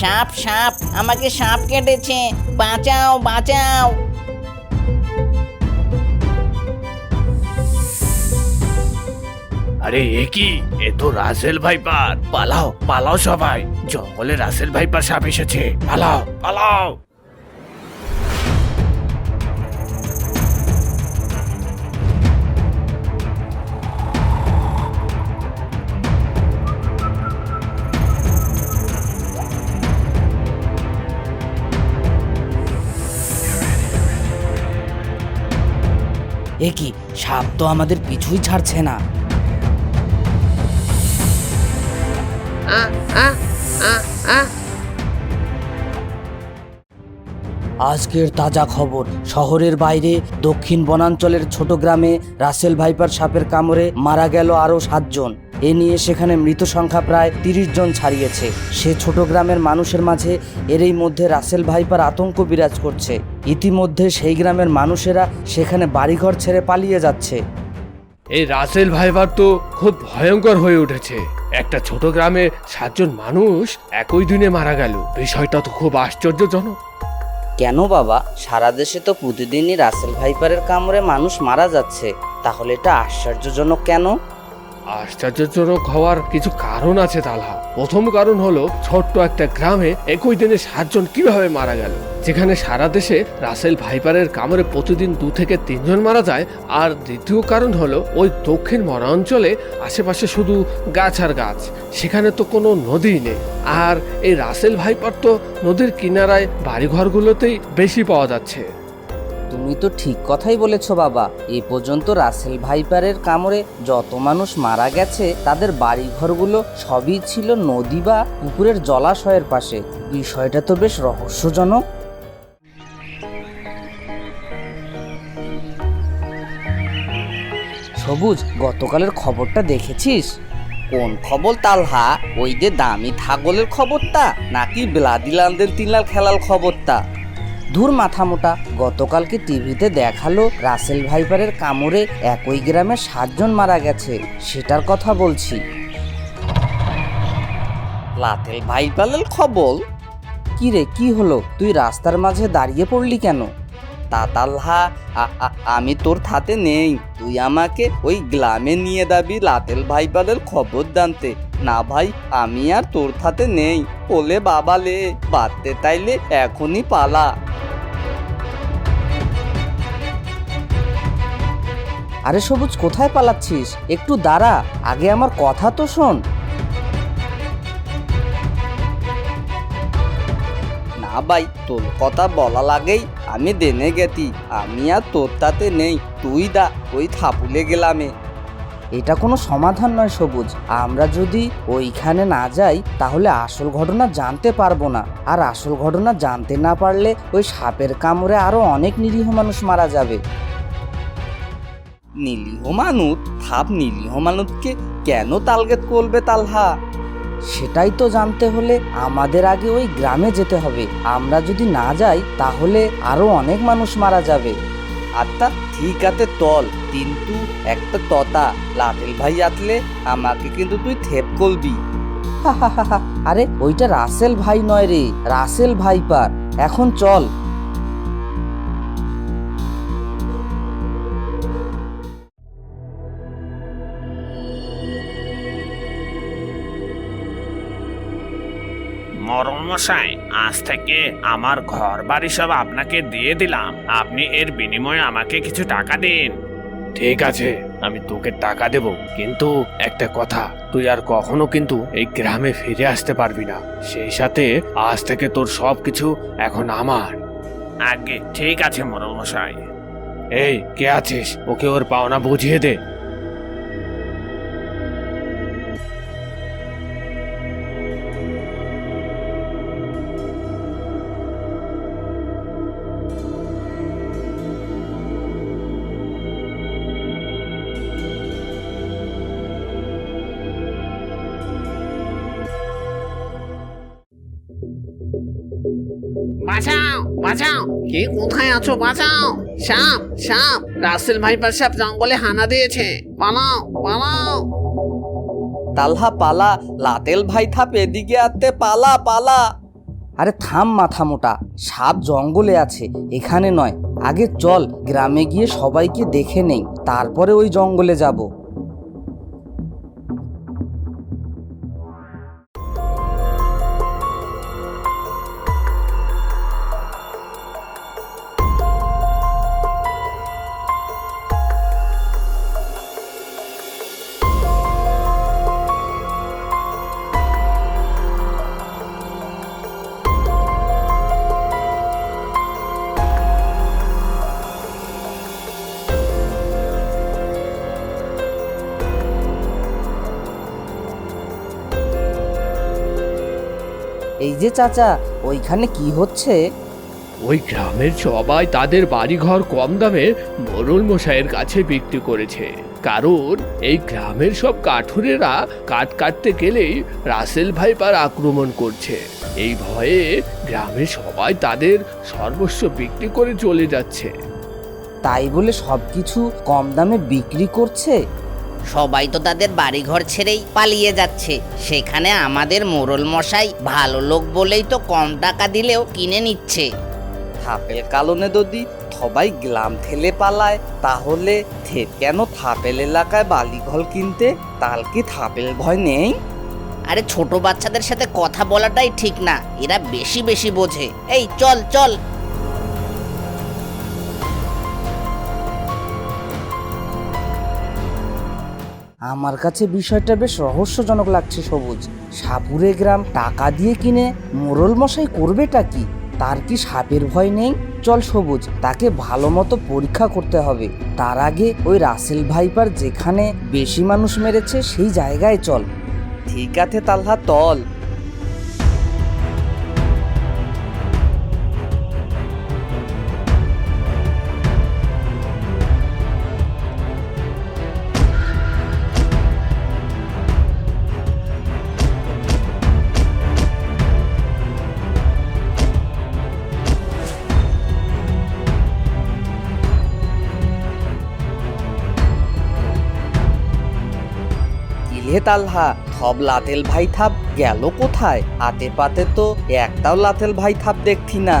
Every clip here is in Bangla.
সাপ সাপ, আমাকে সাপ কেটেছে। বাঁচাও বাঁচাও। আরে, এ কি? এ তো রাসেল ভাইপার। পালাও পালাও সবাই। জঙ্গলে রাসেল ভাইপার সাপ এসেছে। পালাও পালাও। সাপ তো আমাদের পিছুই ছাড়ছে না। আজকের তাজা খবর, শহরের বাইরে দক্ষিণ বনাঞ্চলের ছোট গ্রামে রাসেল ভাইপার সাপের কামড়ে মারা গেল আরও সাতজন। এ নিয়ে সেখানে মৃত সংখ্যা প্রায় তিরিশ জন ছাড়িয়েছে। সে ছোট গ্রামের মানুষের মাঝে এরই মধ্যে রাসেল ভাইপার আতঙ্ক বিরাজ করছে। ইতিমধ্যে সেই গ্রামের মানুষেরা সেখানে বাড়িঘর ছেড়ে পালিয়ে যাচ্ছে। এই রাসেল ভাইপার তো খুব ভয়ঙ্কর হয়ে উঠেছে। একটা ছোট গ্রামে সাতজন মানুষ একই দিনে মারা গেল। বিষয়টা তো খুব আশ্চর্যজনক। কেন বাবা? সারা দেশে তো প্রতিদিনই রাসেল ভাইপারের কামড়ে মানুষ মারা যাচ্ছে। তাহলে এটা আশ্চর্যজনক কেন? আশ্চর্যজনক হওয়ার কিছু কারণ আছে তালহা। প্রথম কারণ হলো, ছোট্ট একটা গ্রামে একই দিনে সাতজন কীভাবে মারা গেল? যেখানে সারা দেশে রাসেল ভাইপারের কামড়ে প্রতিদিন দু থেকে তিনজন মারা যায়, আর দ্বিতীয় কারণ হলো, ওই দক্ষিণ বনাঞ্চলে আশেপাশে শুধু গাছ আর গাছ, সেখানে তো কোনো নদী নেই। আর এই রাসেল ভাইপার তো নদীর কিনারায় বাড়িঘরগুলোতেই বেশি পাওয়া যাচ্ছে। তুমি তো ঠিক কথাই বলেছ বাবা। এই পর্যন্ত রাসেল ভাইপারের কামড়ে যত মানুষ মারা গেছে, তাদের বাড়িঘরগুলো সবই ছিল নদী বা পুকুরের জলাশয়ের পাশে। বিষয়টা তো বেশ রহস্যজনক। সবুজ, গতকালের খবরটা দেখেছিস? কোন খবর তালহা? ওই যে দামি ছাগলের খবরটা, নাকি ব্লাদিলান্দের তিনলাল খেলার খবরটা? ধুর মাথা মোটা গতকালকে টিভিতে দেখাল রাসেল ভাইপারের কামড়ে একই গ্রামে সাতজন মারা গেছে, সেটার কথা বলছি। লাতেল ভাইপালের খবর? কি রে, কি হলো? তুই রাস্তার মাঝে দাঁড়িয়ে পড়লি কেন? তাতালহা আমি তোর হাতে নেই। তুই আমাকে ওই গ্রামে নিয়ে দাবি লাতেল ভাইপালের খবর জানতে। না ভাই, আমি আর তোর হাতে নেই। ওলে বাবা লে বাঁধতে তাইলে এখনই পালা। আরে সবুজ, কোথায় পালাচ্ছিস? একটু দাঁড়া, আগে আমার কথা তো শোন। না ভাই, তোর কথা বলা লাগেই, আমি দেনে গেতি, আমি আর তোর তাতে নেই, তুই দা, ওই থাপুলে গেলামে। এটা কোনো সমাধান নয় সবুজ, আমরা যদি ওইখানে না যাই, তাহলে আসল ঘটনা জানতে পারব না। আর আসল ঘটনা জানতে না পারলে ওই সাপের কামড়ে আরও অনেক নিরীহ মানুষ মারা যাবে। নিরীহ মানুষ থাপ নিরীহ মানুষকে কেন তালগেত করবে তালহা? সেটাই তো জানতে হলে আমাদের আগে ওই গ্রামে যেতে হবে। আমরা যদি না যাই, তাহলে আরও অনেক মানুষ মারা যাবে। আচ্ছা ঠিক আছে, তল, কিন্তু একটা ততা। লাটেল ভাই আতলে আমাকে কিন্তু তুই থেপ করবি। আরে, ওইটা রাসেল ভাই নয় রে, রাসেল ভাইপার। এখন চল। মরমশাই আজ থেকে আমার ঘর বাড়ি সব আপনাকে দিয়ে দিলাম। আপনি এর বিনিময়ে আমাকে কিছু টাকা দিন। ঠিক আছে আমি তোকে টাকা দেব কিন্তু একটা কথা তুই আর কখনো কিন্তু এই গ্রামে ফিরে আসতে পারবি না। সেই সাথে আজ থেকে তোর সব কিছু এখন আমার। আগে ঠিক আছে মরমশাই এই কে আছিস? ওকে ওর পাওনা বুঝিয়ে দে। বাঁচাও। কে কোথায় আছো বাঁচাও। সাপ সাপ। রাসেল ভাইপার সাপ জঙ্গলে হানা দিয়েছে। পালাও পালাও। তালহা, পালা। লাতেল ভাই থাপ এদিকে আতে পালা পালা। আরে থাম মাথা মোটা। সাপ জঙ্গলে আছে, এখানে নয়। আগে চল, গ্রামে গিয়ে সবাইকে দেখে নেই। তারপরে ওই জঙ্গলে যাব। এই যে চাচা ওইখানে কি হচ্ছে? ওই গ্রামের সবাই তাদের বাড়িঘর কম দামে মোরল মশাইয়ের কাছে বিক্রি করেছে। কারণ এই গ্রামের সব কাঠুরেরা কাঠ কাটতে গেলেই রাসেল ভাইপার আক্রমণ করছে। এই ভয়ে গ্রামের সবাই তাদের সর্বস্ব বিক্রি করে চলে যাচ্ছে। তাই বলে সব কিছু কম দামে বিক্রি করছে? সবাই তো তাদের বাড়িঘর ছেড়েই পালিয়ে যাচ্ছে। সেখানে আমাদের মোরল মশাই ভালো লোক বলেই তো কম টাকা দিলেও কিনে নিচ্ছে। থাপেল কালনে যদি সবাই গ্লাম ঠেলে পালায় তাহলে থে কেন থাপেল এলাকায় বালিঘল কিনতে? তাল কি থাপেল ভয় নেই? আরে ছোট বাচ্চাদের সাথে কথা বলাটাই ঠিক না এরা বেশি বেশি বোঝে। এই চল চল। আমার কাছে বিষয়টা বেশ রহস্যজনক লাগছে, সবুজ। সাপুরে গ্রাম, টাকা দিয়ে কিনে মোরল মশাই করবেটা কি? তার কি সাপের ভয় নেই? চল, সবুজ, তাকে ভালো মতো পরীক্ষা করতে হবে। তার আগে ওই রাসেল ভাইপার যেখানে বেশি মানুষ মেরেছে, সেই জায়গায় চল। ঠিক আছে, তালহা, তল। তালহা। সব লাতেল ভাই থাপ, গেল কোথায়? আতে পাতে তো একটাও লাতেল ভাই থাপ দেখছি না।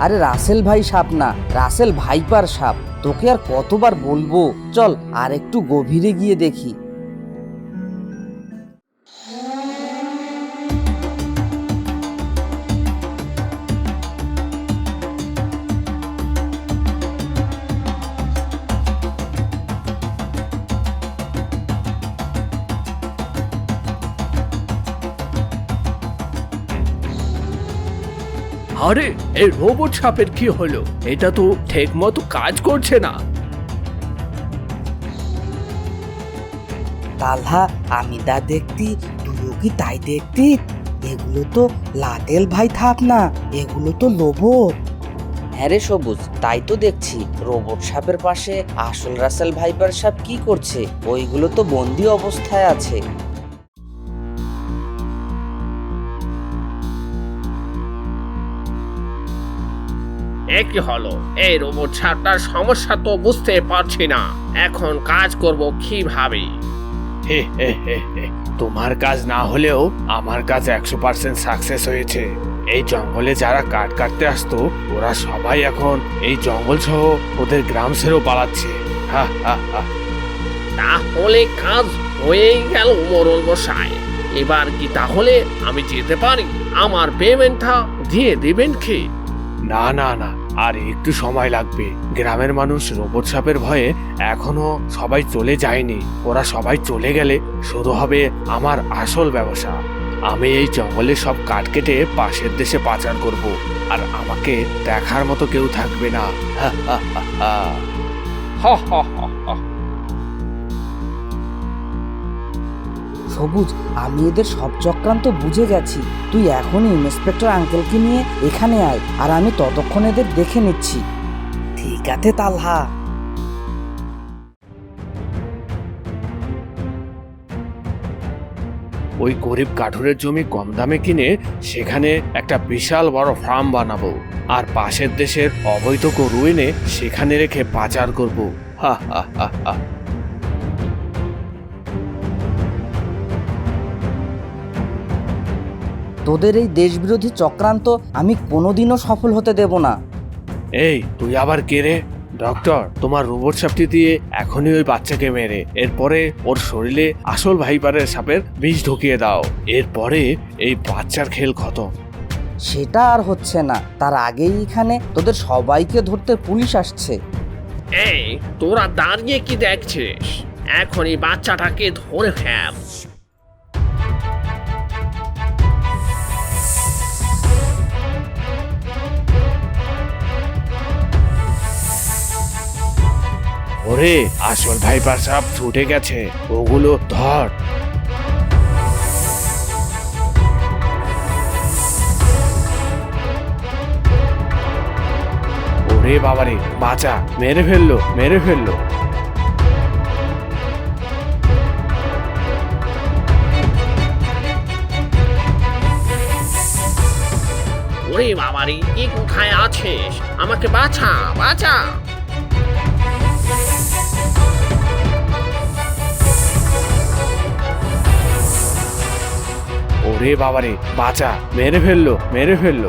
আরে রাসেল ভাই সাপ না, রাসেল ভাইপার সাপ। তোকে আর কতবার বলব? চল আর একটু গভীরে গিয়ে দেখি। আরে এই রোবট সাপের কি হলো? এটা তো ঠিক মতো কাজ করছে না। তালহা আমি দা দেখতি তুইও কি তাই দেখতি? এগুলো তো লাতেল ভাই থাপ না এগুলো তো লোবট হ্যাঁ রে সবুজ তাই তো দেখছি রোবট সাপের পাশে আসল রাসেল ভাইপার সাপ কি করছে? ওইগুলো তো বন্দি অবস্থায় আছে। এ কি হলো। এই রোবট ছাড়টার সমস্যা তো বুঝতে পারছি না। এখন কাজ করব কীভাবে? হে হে হে হে। তোমার কাজ না হলেও আমার কাজ একশো পার্সেন্ট সাকসেস হয়েছে। এই জঙ্গলে যারা কাঠ কাটতে আসতো ওরা সবাই এখন এই জঙ্গল সহ ওদের গ্রাম ছেড়েও পালাচ্ছে। হা হা হা। তাহলে কাজ হয়েই গেল মরণ বসায় এবার কি তাহলে আমি যেতে পারি? আমার পেমেন্টটা দিয়ে দেবেন কি? না না না। আর একটু সময় লাগবে। গ্রামের মানুষ রোবট সাপের ভয়ে এখনও সবাই চলে যায়নি। ওরা সবাই চলে গেলে শুরু হবে আমার আসল ব্যবসা। আমি এই জঙ্গলে সব কাঠ কেটে পাশের দেশে পাচার করব। আর আমাকে দেখার মতো কেউ থাকবে না। হা, হা, হা, হা। সবুজ, আমি এদের সব চক্রান্ত বুঝে গেছি। তুই এখনই ইন্সপেক্টর আঙ্কেলকে নিয়ে এখানে আয়, আর আমি ততক্ষণ এদের দেখে নিচ্ছি। ঠিক আছে, তালহা। ওই গরিব কাঠুরের জমি কম দামে কিনে সেখানে একটা বিশাল বড় ফার্ম বানাবো, আর পাশের দেশের অবৈধ গরু এনে সেখানে রেখে পাচার করব। হা হা হা হা। তোদের এই দেশবিরোধী চক্রান্ত আমি কোনোদিনও সফল হতে দেব না। এই তুই আবার কে রে? ডক্টর তোমার রোবট সাপটি দিয়ে এখনই ওই বাচ্চাকে মেরে এরপরে ওর শরীরে আসল ভাইপারের সাপের বিষ ঢুকিয়ে দাও এরপরে এই বাচ্চার খেল খতম। সেটা আর হচ্ছে না তার আগেই এখানে তোদের সবাইকে ধরতে পুলিশ আসছে। এই তোরা দাঁড়িয়ে কি দেখছিস? এখনই বাচ্চাটাকে ধরে ফেল। ওরে, আসল ভাইপার সাপ ছুটে গেছে। ওগুলো ধর। ওরে বাবারে, বাঁচা। মেরে ফেলল মেরে ফেলল। ওরে বাবারি কোথায় আছিস? আমাকে বাঁচা বাঁচা। ওরে বাবারে বাঁচা মেরে ফেলল মেরে ফেলল।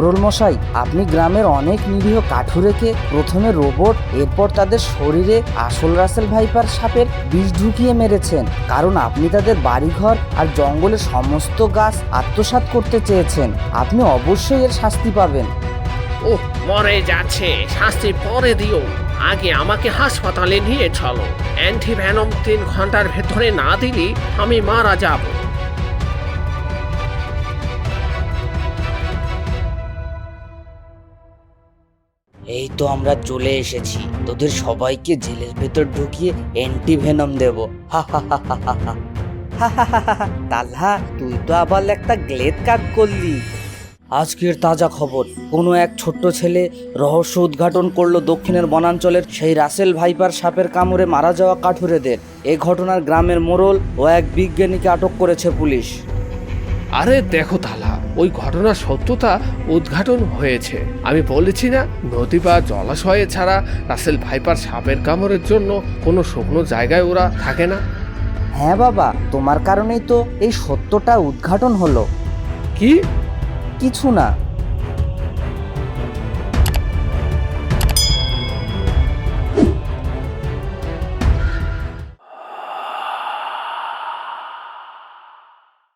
মোরল মশাই, আপনি গ্রামের অনেক নিরীহ কাঠুরেকে প্রথমে রোবট, এরপর তাদের শরীরে আসল রাসেল ভাইপার সাপের বিষ ঢুকিয়ে মেরেছেন। কারণ আপনি তাদের বাড়িঘর আর জঙ্গলের সমস্ত গাছ আত্মসাৎ করতে চেয়েছেন। আপনি অবশ্যই এর শাস্তি পাবেন। ও, মরে যাচ্ছে। শাস্তি পরে দিও। আগে আমাকে হাসপাতালে নিয়ে চলো। অ্যান্টিভ্যানম তিন ঘণ্টার ভেতরে না দিলি আমি মারা যাব। তো আমরা চলে এসেছি। তোদের সবাইকে জেলের ভেতর ঢুকিয়ে অ্যান্টিভেনম দেব। হা হা হা হা হা হা। তালহা, তুই তো আবার একটা গ্লেদ কাট করলি। আজকের তাজা খবর, কোনো এক ছোট্ট ছেলে রহস্য উদ্ঘাটন করল দক্ষিণের বনাঞ্চলের সেই রাসেল ভাইপার সাপের কামড়ে মারা যাওয়া কাঠুরেদের। এ ঘটনার গ্রামের মোড়ল ও এক বিজ্ঞানীকে আটক করেছে পুলিশ। আরে দেখো তালা ওই ঘটনার সত্যতা উদ্ঘাটন হয়েছে। আমি বলেছি না নদী বা জলাশয়ে ছাড়া রাসেল ভাইপার সাপের কামড়ের জন্য কোনো শুকনো জায়গায় ওরা থাকে না। হ্যাঁ বাবা তোমার কারণেই তো এই সত্যটা উদ্ঘাটন হলো। কি? কিছু না